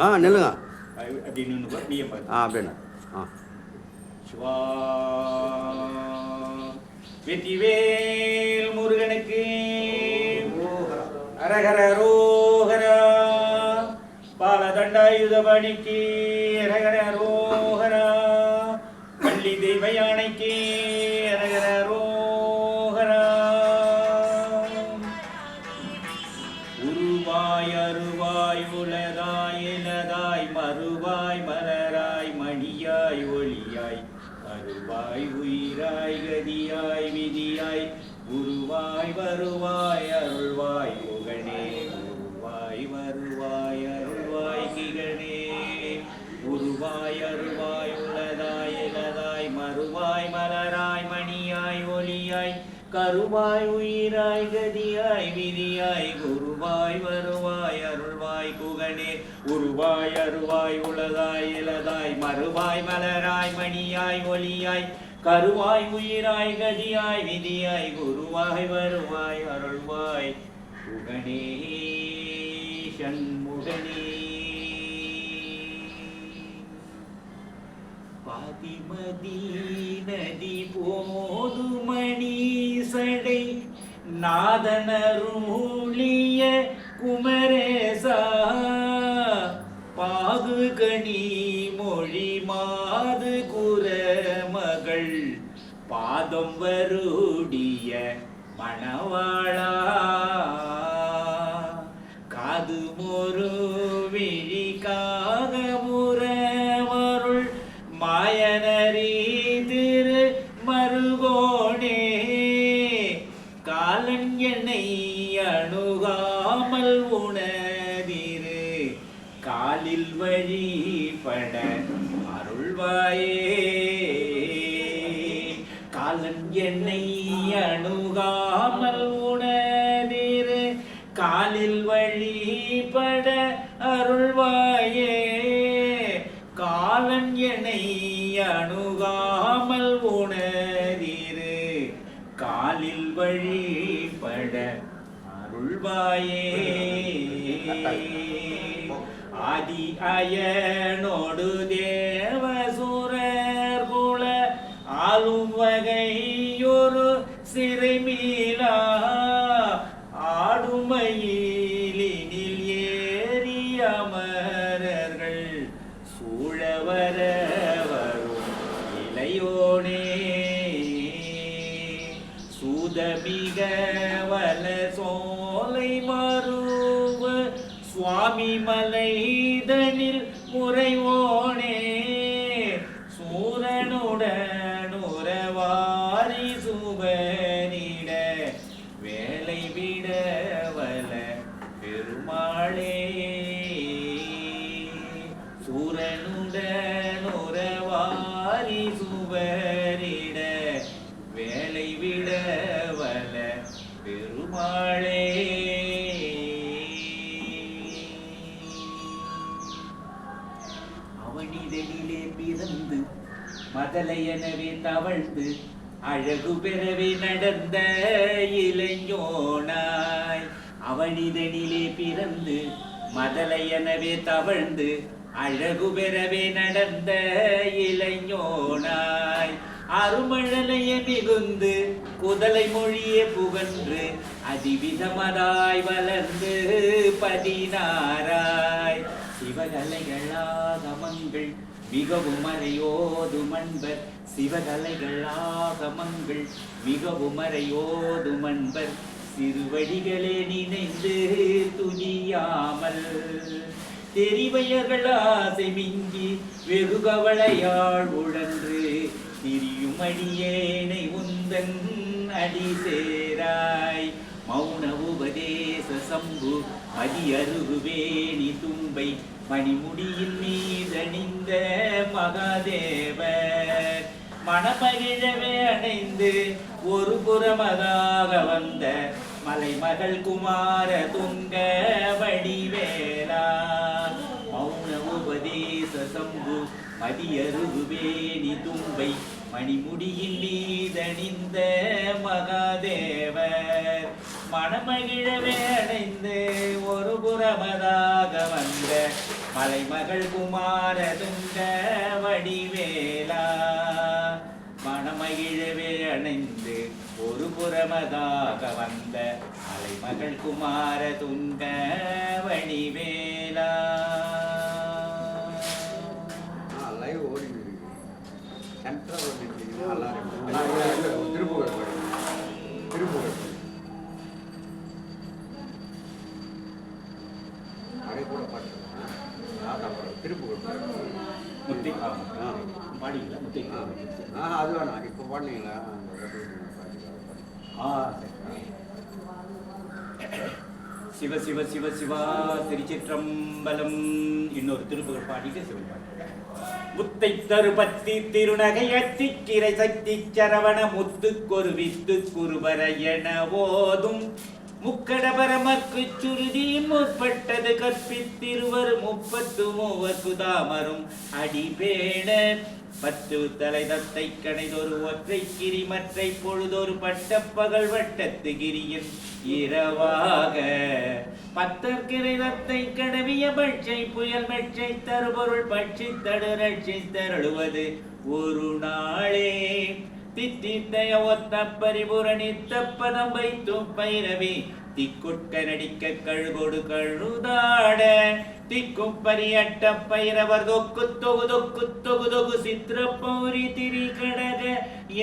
ஆ. நில்லுங்க. ஆ அப்படின்னா ஆ சிவா வெற்றிவேல் முருகனுக்கு அரகர ரோகரா. பாலதண்டாயுதபணிக்கு அரகர ரோகரா. பள்ளி தெய்வ யானைக்கு விதியாய் குருவாய் வருவாய் அருள்வாய் புகழே. குருவாய் வருவாய் அருள்வாய் கிகழே. குருவாய் அருள்வாய் உலதாய் இலதாய் மறுவாய் மலராய் மணியாய் ஒளியாய். கருவாய் உயிராய் கதியாய் விதியாய். குருவாய் வருவாய் அருள்வாய் புகழே. உருவாய் அருவாய் உலதாய் இலதாய் மறுவாய் மலராய் மணியாய் ஒளியாய். கருவாய் உயிராய் கதியாய் விதியாய் குருவாய் வருவாய் அருள்வாய். புகனே சண்முகனே பாதிமதி நதி போதுமணி சடை நாதனருளிய குமரேசா. பாதம் வருடிய மணவாளா. காது மொரு விழிக்காக முறவருள் மாயனரி திரு மருகோணே காலன் என்னை அணுகாமல் உணதிரு காலில் வழிபட அருள்வாயே. என்னை அணுகாமல் உணதிரு காலில் வழிபட அருள்வாயே. காலன் என்னை அணுகாமல் உணதிரு காலில் வழிபட அருள்வாயே. ஆதி அயனோடு தேவசூரர் ஆளும் வகையொரு சிறைமீளா ஆடுமயிலினில் ஏறி அமரர்கள் சூழவர வரும் இளையோனே சூதமிக வல சோலை மருவ சுவாமி மலைதனில் முறைவோ சூரனுடன் உறவாரி வேலை விட பெருமாளே. அவனிதனிலே பிறந்து மதலையனவே தவழ்ந்து அழகு பெறவே நடந்த இளைஞோனாய். அவனிதனிலே பிறந்து மதலையனவே தவழ்ந்து அழகு பெறவே நடந்த இளைஞனாய். அருமழலைய மிகுந்து குதலை மொழியே புகன்று அதிவிதமதாய் வளர்ந்து பதினாராய் சிவகலைகளாகமங்கள் மிகவும் அறையோது மண்பர் சிவகலைகளாகமங்கள் மிகவும் அறையோது மண்பர் சிறுவடிகளே நினைந்து துணியாமல் தெரிவையர்கள் ஆசை மிஞ்சி வெகு கவலையாள் உழன்று திரியும் அடியேனை உந்தன் அடி சேராய். மௌன உபதேச சம்பு மதியருகுவேணி தும்பை மணிமுடியின் மீதணிந்த மகாதேவர். மனமகிழவே அணைந்து ஒரு புறமதாக வந்த மலைமகள் குமார துங்க வடிவேலா. மதியருவேணி தும்பை மணிமுடியில் நீதணிந்த மகாதேவர். மணமகிழவே அடைந்து ஒரு புறமதாக வந்த மலைமகள் குமார துங்க வடிவேலா. மணமகிழவே அணைந்து ஒரு புறமதாக வந்த மலைமகள் குமார துங்க வடிவேலா பாடிங்களா? முத்தி ஆ அது வேணாம். இப்போ பாடினீங்களா. ஆ சிவ சிவ சிவ சிவா திருச்சிற்றம்பலம் இன்னொரு திருப்புகழ் பாடிட்டு சிவன் பாடி. முத்தை தருபத்தி திருநகையத்தி கிரை சக்தி சரவண முத்துக்கொரு வித்து குருவர என ஓதும் முக்கடபரமக்கு சுருதி முற்பட்டது கற்பித்திருவர் முப்பத்து மூவர் குதாமரும் அடிபேட பத்து தலை தத்தை கணைதொரு ஒற்றை கிரி மற்றை பொழுதொரு பட்ட பகல் வட்டத்து கிரியின் இரவாக. பத்தற்கிரை தத்தை கடவிய பட்சை புயல் மெச்சை தருபொருள் பட்சி தடு ரட்சி தருளுவது ஒரு நாளே. தித்தித்தய ஒத்த பரிபுரணித்த பதம் வைத்து பைரவி திக்குட்க நடிக்க கழுகொடு கழுதாட திக்கும் பரியட்ட பைரவர் தொக்கு தொகு தொக்கு தொகு தொகு சித்திர பௌரி திரி கடக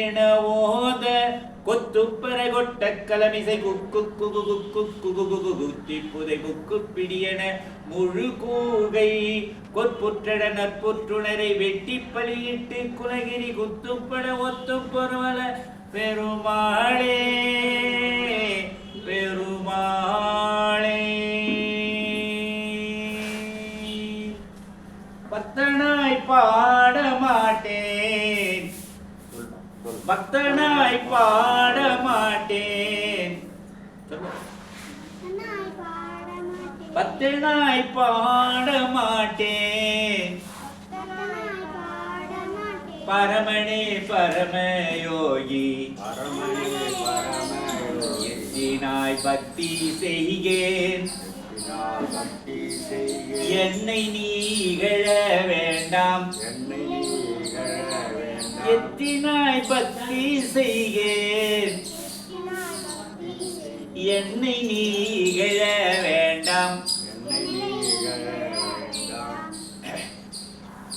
என ஓத கொத்துப்பற கொட்ட கலமிசை குக்கு குகு குக்கு குகு குகு குத்தி புதை குக்கு பிடியன முழு கூகை கொற்புற்றட நற்புற்றுணரை வெட்டி பலியிட்டு குலகிரி குத்துப்பட ஒத்து பொருவல பெருமாள் சொல் பாட மாட்டேன். சொல்லு. பாட மாட்டேன். பரமனே பரமயோகி பரமனே பரமயோகி. எத்தினாய் பக்தி செய்கேன். என்னை நீ இகழ வேண்டாம். எத்தினாய் பக்தி செய்கேன் என்னை நீ இகழ வேண்டாம். நீகழ வேண்டாம்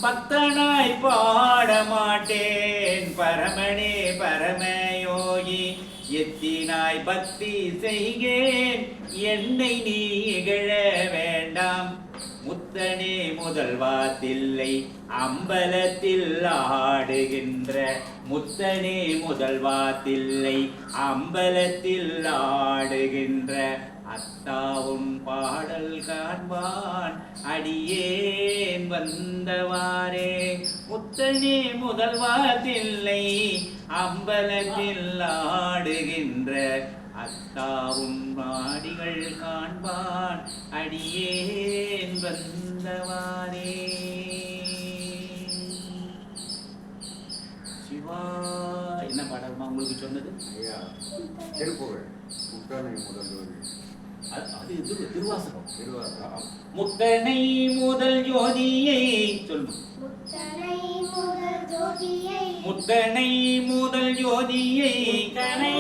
பக்தனாய் பாட மாட்டேன் பரமனே பரமயோகி எத்தினாய் பக்தி செய்கேன் என்னை நீ இகழ வேண்டாம். முத்தனே முதல்வாத்தில்லை அம்பலத்தில் ஆடுகின்ற முத்தனே முதல்வாத்தில்லை அம்பலத்தில் ஆடுகின்ற அத்தாவும் பாடல் காண்பான். அடியேன் வந்தவாரே முத்தனே முதல்வாதில்லை அம்பலத்தில் ஆடுகின்ற அத்தாவும் பாடிகள் காண்பான். அடியேன் வந்த வந்தவாறே சிவா என்ன பாடல்மா உங்களுக்கு சொன்னது ஐயா திருப்புகழ் முட்டனை முதல்வர் அது அது திரு திருவாசகம் திருவாசகம் முத்தனை முதல் ஜோதியை சொல்லு முத்தனை முதல் ஜோதியை முத்தனை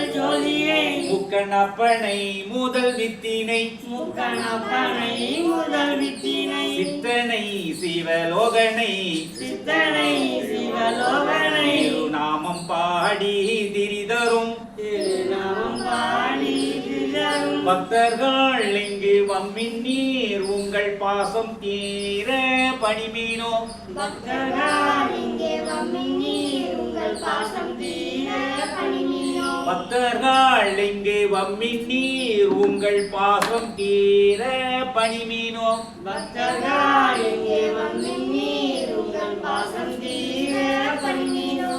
முதல் ஜோதியை. முக்கணப்பனை முதல் வித்தினை. முக்கணப்பனை முதல் வித்தினை. சித்தனை சிவலோகனை. சித்தனை சிவலோகனை. நாமம் பாடி திரிதரும். திருநாமம் பாடி பக்தர்கள் இங்கு வம்மின் நீர் உங்கள் பாசம் தீர பணிமீனோ. பக்தர்கள் இங்கே வம்மினீர் உங்கள் பாசம் தீர பக்தர்கள் இங்கு வம்மின் நீர் உங்கள் பாசம் தீர பணிமீனோ பக்தர்கள் இங்கே வம்மினீர் உங்கள் பாசம் தீர பணிமீனோ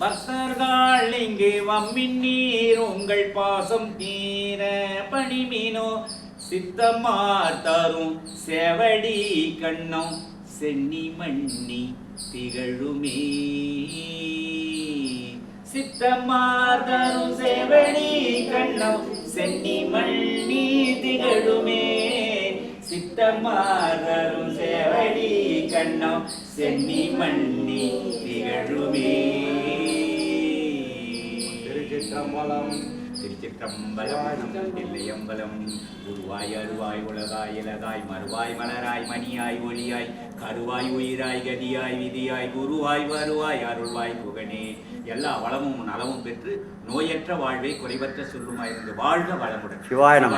பக்தர்கள் இங்கு வம்மின் நீர் உங்கள் பாசம் தீர பணிமீனோ சித்தமார் தரும் செவடி கண்ணம் சென்னி மண்ணி திகழுமே. சித்தமார் தரும் செவடி கண்ணம் சென்னி மண்ணி திகழுமே. சித்தமாதரும் சேவடி கண்ணம் சென்னி மண்ணி திகழுமே. திருச்சிற்றம்பலம். திருச்சிற்றம்பலம் தில்லையம்பலம் உருவாய் அருவாய் உலகாய் இலகாய் மறுவாய் மலராய் மணியாய் ஒளியாய் கருவாய் உயிராய் கதியாய் விதியாய் குருவாய் வருவாய் அருள்வாய் புகனே. எல்லா வளமும் நலமும் பெற்று நோயற்ற வாழ்வை குறைவற்ற சொல்லுமாயிருந்து வாழ்க வளமுடன் சிவாய நம.